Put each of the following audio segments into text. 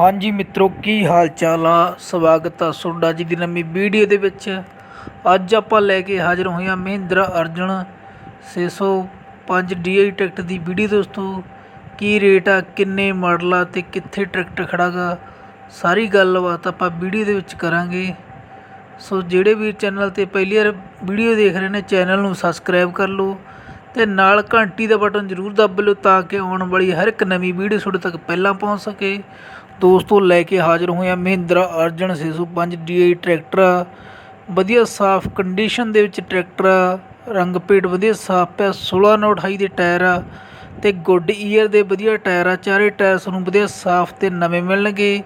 ਹਾਂਜੀ ਮਿੱਤਰੋ, ਕੀ ਹਾਲ ਚਾਲ ਆ? ਸਵਾਗਤ ਆ ਤੁਹਾਡਾ ਜੀ ਦੀ ਨਵੀਂ ਵੀਡੀਓ ਦੇ ਵਿੱਚ। ਅੱਜ ਆਪਾਂ ਲੈ ਕੇ ਹਾਜ਼ਰ ਹੋਏ ਹਾਂ ਮਹਿੰਦਰਾ ਅਰਜਨ 605 DI ਟਰੈਕਟਰ ਦੀ ਵੀਡੀਓ ਦੋਸਤੋ। ਕੀ ਰੇਟ ਆ, ਕਿੰਨੇ ਮਾਡਲ ਆ ਤੇ ਕਿੱਥੇ ਟਰੈਕਟਰ ਖੜਾਗਾ ਸਾਰੀ ਗੱਲਬਾਤ ਆਪਾਂ ਵੀਡੀਓ ਦੇ ਵਿੱਚ ਕਰਾਂਗੇ। ਸੋ ਜਿਹੜੇ ਵੀ ਚੈਨਲ ਤੇ ਪਹਿਲੀ ਵਾਰ ਵੀਡੀਓ ਦੇਖ ਰਹੇ ਨੇ, ਚੈਨਲ ਨੂੰ ਸਬਸਕ੍ਰਾਈਬ ਕਰ ਲਓ ਤੇ ਨਾਲ ਘੰਟੀ ਦਾ ਬਟਨ ਜ਼ਰੂਰ ਦੱਬ ਲਓ ਤਾਂ ਕਿ ਆਉਣ ਵਾਲੀ ਹਰ ਇੱਕ ਨਵੀਂ ਵੀਡੀਓ ਤੁਹਾਡੇ ਤੱਕ ਪਹਿਲਾਂ ਪਹੁੰਚ ਸਕੇ। ਦੋਸਤੋ ਲੈ ਕੇ ਹਾਜ਼ਰ ਹੋਏ ਆ ਮਹਿੰਦਰਾ ਅਰਜਨ 605 DI ਟਰੈਕਟਰ। ਆ। ਵਧੀਆ ਸਾਫ਼ ਕੰਡੀਸ਼ਨ ਦੇ ਵਿੱਚ ਟਰੈਕਟਰ ਆ। ਰੰਗ ਪੇਟ ਵਧੀਆ ਸਾਫ਼ ਪਿਆ 16 ਨੌ 28 ਦੇ ਟਾਇਰ ਆ ਤੇ ਗੁੱਡ ਈਅਰ ਦੇ ਵਧੀਆ ਟਾਇਰ ਆ। ਚਾਰੇ ਟਾਇਰ ਤੁਹਾਨੂੰ ਵਧੀਆ ਸਾਫ਼ ਤੇ ਨਵੇਂ ਮਿਲਣਗੇ।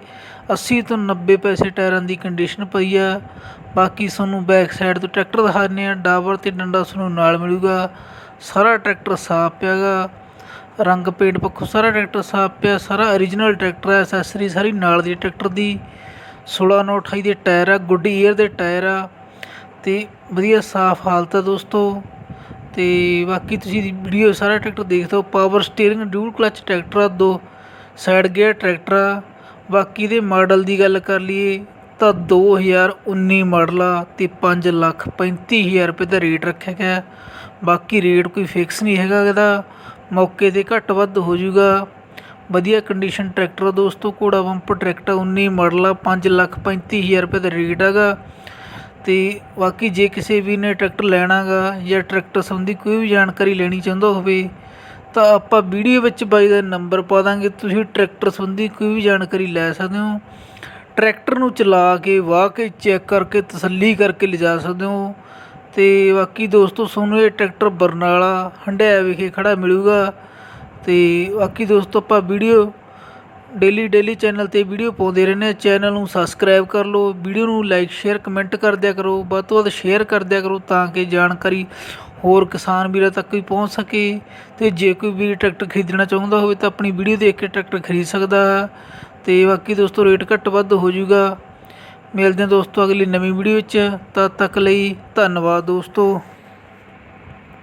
80 ਤੋਂ 90 ਪੈਸੇ ਟਾਇਰਾਂ ਦੀ ਕੰਡੀਸ਼ਨ ਪਈ ਆ। ਬਾਕੀ ਤੁਹਾਨੂੰ ਬੈਕ ਸਾਈਡ ਤੋਂ ਟਰੈਕਟਰ ਦਿਖਾਉਂਦੇ ਆ ਡਾਬਰ ਤੇ ਡੰਡਾ ਤੁਹਾਨੂੰ ਨਾਲ ਮਿਲੂਗਾ। ਸਾਰਾ ਟਰੈਕਟਰ ਸਾਫ਼ ਪਿਆਗਾ। ਰੰਗ ਪੇਂਟ ਪੱਖੋਂ ਸਾਰਾ ਟਰੈਕਟਰ ਸਾਫ਼ ਪਿਆ, ਸਾਰਾ ਓਰੀਜਨਲ ਟਰੈਕਟਰ ਹੈ ਅਸੈਸਰੀ ਸਾਰੀ ਨਾਲ ਦੀ ਟਰੈਕਟਰ ਦੀ। 16 ਨੌ 28 ਦੇ ਟਾਇਰ ਆ, ਗੁੱਡ ਈਅਰ ਦੇ ਟਾਇਰ ਆ, ਤੇ ਵਧੀਆ ਸਾਫ਼ ਹਾਲਤ ਆ ਦੋਸਤੋ। ਤੇ ਬਾਕੀ ਤੁਸੀਂ ਵੀਡੀਓ ਸਾਰਾ ਟਰੈਕਟਰ ਦੇਖਦੇ ਹੋ power steering dual clutch tractor ਆ, ਦੋ ਸਾਈਡ ਗੇਅਰ ਟਰੈਕਟਰ ਆ। ਬਾਕੀ ਦੇ ਮਾਡਲ ਦੀ ਗੱਲ ਕਰ ਲਈਏ, ਤਾਂ 2019 ਮਾਡਲ ਆ, ਤੇ 5 ਲੱਖ 35000 ਰੁਪਏ ਦਾ ਰੇਟ ਰੱਖਿਆ ਗਿਆ। ਬਾਕੀ ਰੇਟ ਕੋਈ ਫਿਕਸ ਨਹੀਂ ਹੈਗਾ ਇਹਦਾ। ਮੌਕੇ ਤੇ ਘੱਟ ਵੱਧ ਹੋ ਜਾਊਗਾ। ਵਧੀਆ ਕੰਡੀਸ਼ਨ ਟਰੈਕਟਰ ਆ ਦੋਸਤੋ, ਘੋੜਾ ਬੰਪ ਟਰੈਕਟਰ 19 ਮਾਡਲ ਆ 5 ਲੱਖ 35000 ਰੁਪਏ ਦਾ ਰੇਟ ਹੈਗਾ। ਤੇ ਬਾਕੀ ਜੇ ਕਿਸੇ ਵੀ ਨੇ ਟਰੈਕਟਰ ਲੈਣਾਗਾ ਜਾਂ ਟਰੈਕਟਰ ਸੰਬੰਧੀ ਕੋਈ ਵੀ ਜਾਣਕਾਰੀ ਲੈਣੀ ਚਾਹੁੰਦਾ ਹੋਵੇ, ਤਾਂ ਆਪਾਂ ਵੀਡੀਓ ਵਿੱਚ ਬਾਈ ਦਾ ਨੰਬਰ ਪਾ ਦਾਂਗੇ। ਤੁਸੀਂ ਟਰੈਕਟਰ ਸੰਬੰਧੀ ਕੋਈ ਵੀ ਜਾਣਕਾਰੀ ਲੈ ਸਕਦੇ ਹੋ। ਟਰੈਕਟਰ ਨੂੰ ਚਲਾ ਕੇ, ਵਾਹ ਕੇ, ਚੈੱਕ ਕਰਕੇ, ਤਸੱਲੀ ਕਰਕੇ ਲਿਜਾ ਸਕਦੇ ਹੋ। ਅਤੇ ਬਾਕੀ ਦੋਸਤੋ, ਤੁਹਾਨੂੰ ਇਹ ਟਰੈਕਟਰ ਬਰਨਾਲਾ ਹੰਡਿਆ ਵਿਖੇ ਖੜ੍ਹਾ ਮਿਲੂਗਾ। ਅਤੇ ਬਾਕੀ ਦੋਸਤੋ, ਆਪਾਂ ਵੀਡੀਓ ਡੇਲੀ ਡੇਲੀ ਚੈਨਲ ਤੇ ਵੀਡੀਓ ਪਾਉਂਦੇ ਰਹਿੰਦੇ ਹਾਂ। ਚੈਨਲ ਨੂੰ ਸਬਸਕ੍ਰਾਈਬ ਕਰ ਲਓ, ਵੀਡੀਓ ਨੂੰ ਲਾਈਕ, ਸ਼ੇਅਰ, ਕਮੈਂਟ ਕਰ ਦਿਆ ਕਰੋ। ਵੱਧ ਤੋਂ ਵੱਧ ਸ਼ੇਅਰ ਕਰ ਦਿਆ ਕਰੋ ਤਾਂ ਕਿ ਜਾਣਕਾਰੀ ਹੋਰ ਕਿਸਾਨ ਵੀਰਾਂ ਤੱਕ ਵੀ ਪਹੁੰਚ ਸਕੇ। ਤੇ ਜੇ ਕੋਈ ਵੀ ਟਰੈਕਟਰ ਖਰੀਦਣਾ ਚਾਹੁੰਦਾ ਹੋਵੇ ਤਾਂ ਆਪਣੀ ਵੀਡੀਓ ਦੇਖ ਕੇ ਟਰੈਕਟਰ ਖਰੀਦ ਸਕਦਾ। ਹੈ ਤੇ ਬਾਕੀ ਦੋਸਤੋ, ਰੇਟ ਘੱਟ ਵੱਧ ਹੋ ਜਾਊਗਾ। ਮਿਲਦੇ ਹਾਂ ਦੋਸਤੋ ਅਗਲੀ ਨਵੀਂ ਵੀਡੀਓ ਵਿੱਚ। ਤਦ ਤੱਕ ਲਈ ਧੰਨਵਾਦ ਦੋਸਤੋ।